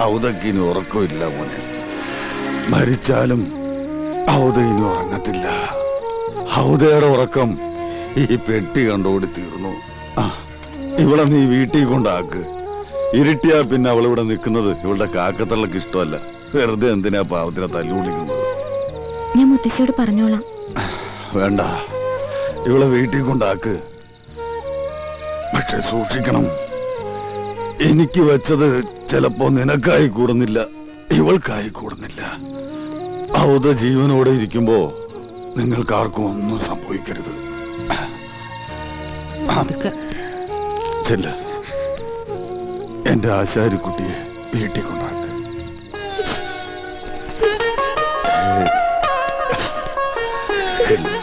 ഔതക്ക് ഇനി ഉറക്കമില്ല മോനെ. മരിച്ചാലും ഔത ഇനി ഉറങ്ങത്തില്ല. ഔതയുടെ ഉറക്കം ഈ പെട്ടി കണ്ടോടി തീർന്നു. ആ ഇവളെ നീ വീട്ടിൽ കൊണ്ടാക്ക്. ഇരുട്ടിയാ പിന്നെ അവൾ ഇവിടെ നിൽക്കുന്നത്. ഇവളുടെ കാക്കത്തള്ളക്ക് ഇഷ്ടമല്ല. വെറുതെ എന്തിനാ പാവത്തിനെ തല്ലുപിടിക്കുന്നത് ഞാൻ മുത്തശ്ശിയോട് പറഞ്ഞോളാം. വേണ്ട. ഇവളെ വീട്ടിൽ കൊണ്ടാക്ക്. പക്ഷെ സൂക്ഷിക്കണം. എനിക്ക് വെച്ചത് ചിലപ്പോ നിനക്കായി കൂടുന്നില്ല ഇവൾക്കായി കൂടുന്നില്ല ഔത ജീവനോടെ ഇരിക്കുമ്പോ നിങ്ങൾക്കാർക്കും ഒന്നും സംഭവിക്കരുത് ചെല്ല എന്റെ ആശാരിക്കുട്ടിയെ വീട്ടിൽ കൊണ്ടാക്ക്. ചെല്ല്.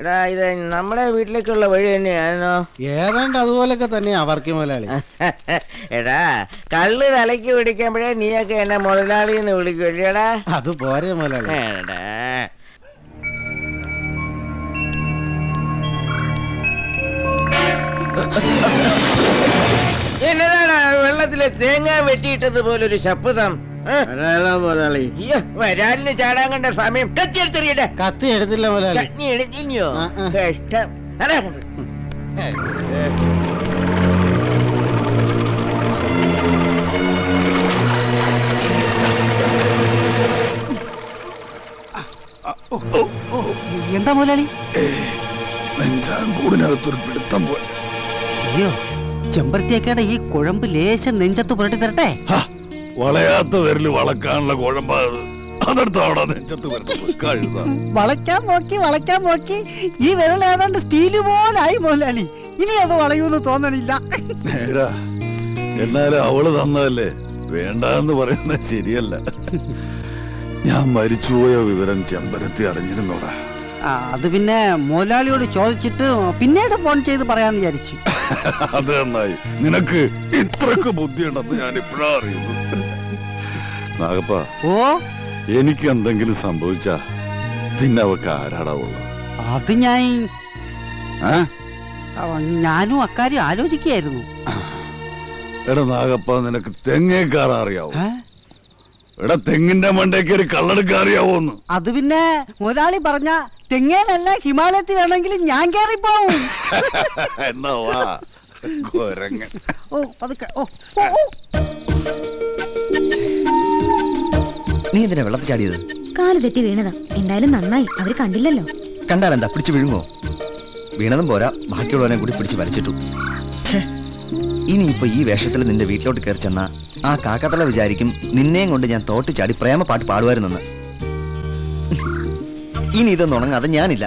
എടാ ഇത് നമ്മുടെ വീട്ടിലേക്കുള്ള വഴി തന്നെയാണോ ഏതാണ്ട് അതുപോലൊക്കെ തന്നെയാ വർക്കി മുതലാളി. എടാ കള്ള് തലയ്ക്ക് പിടിക്കുമ്പോഴേ നീയൊക്കെ എന്നെ മുതലാളി എന്ന് വിളിക്കുമല്ലേടാ അത് പോരെ മുതലാളി. എടാ. എന്നതാടാ വെള്ളത്തിലെ തേങ്ങ വെട്ടിയിട്ടത് പോലൊരു ശബ്ദം? മുതലാളി. വരാലിന് ചാടാൻ കണ്ട സമയം. കത്തിയെടുത്തെറിയട്ടെ കത്തി എടുത്തില്ല മുതലാളി. അതാ കണ്ടത്. എന്താ മുതലാളി? നെഞ്ചാങ്കൂടിനകത്തൊരു പിടുത്തം പോലെ. അയ്യോ ചെമ്പരത്തിയൊക്കെയുടെ ഈ കുഴമ്പ് ലേശം നെഞ്ചത്ത് പുരട്ടി തരട്ടെ? വളയാത്ത വിരൽ വളക്കാനുള്ള കുഴമ്പാത്. അതെടുത്ത് അവിടെ നെഞ്ചത്ത് വളയ്ക്കാൻ നോക്കി വളയ്ക്കാൻ നോക്കി. ഈ വിരൽ ഏതാണ്ട് സ്റ്റീൽ പോലായി മുതലാളി ഇനി അത് വളയൂന്ന് തോന്നണില്ല. നേരാ. എന്നാലും അവൾ തന്നതല്ലേ? വേണ്ടെന്ന് പറയുന്നത് ശരിയല്ല. ഞാൻ മരിച്ചുപോയ വിവരം ചെമ്പരത്തി അറിഞ്ഞിരുന്നോടാ. ആ, അത് പിന്നെ മുതലാളിയോട് ചോദിച്ചിട്ട് പിന്നീട് ഫോൺ ചെയ്ത് പറയാന്ന് വിചാരിച്ചു. അത് നന്നായി. നിനക്ക് ഇത്രക്ക് ബുദ്ധിയുണ്ടെന്ന് ഞാൻ ഇപ്പോഴാ അറിയുന്നു നാഗപ്പ ഓ? എനിക്ക് എന്തെങ്കിലും സംഭവിച്ച പിന്നെ അവക്ക് ആരാടാ ഉള്ളത്? അത് ഞാൻ? ആ, ഞാനും അക്കാര്യം ആലോചിക്കുകയായിരുന്നു. എടാ നാഗപ്പ നിനക്ക് തെങ്ങേക്കാറ അറിയാവോ? ഏ? എടാ തെങ്ങിന്റെ മണ്ടേ ഒരു കള്ളെടുക്കാൻ അറിയാവോന്ന്? അത് പിന്നെ മുതലാളി പറഞ്ഞ തെങ്ങേലല്ല ഹിമാലയത്തിൽ വേണമെങ്കിൽ ഞാൻ കയറിപ്പോവും. എന്നാ വാ. കൊരങ്ങൻ. ഓ പതുക്കെ. ഓ ഓ, ഓ. നീ എന്തിനാ വെള്ളത്തിൽ ചാടിയത്? കാൽ തെറ്റി വീണതാ. എന്തായാലും നന്നായി. അവർ കണ്ടില്ലല്ലോ. കണ്ടാലെന്താ പിടിച്ചു വിഴുങ്ങോ വീണതും പോരാ. ബാക്കിയുള്ളവനെ കൂടി പിടിച്ച് വലിച്ചിട്ടു. ഛേ ഇനിയിപ്പോ ഈ വേഷത്തിൽ നിന്റെ വീട്ടിലോട്ട് കയറി ചെന്ന ആ കാക്കത്തല വിചാരിക്കും നിന്നെയും കൊണ്ട് ഞാൻ തോട്ടിച്ചാടി പ്രേമ പാട്ട് പാടുമായിരുന്നെന്ന് ഇനി ഇതൊന്നും ഉണങ്ങാതെ ഞാനില്ല.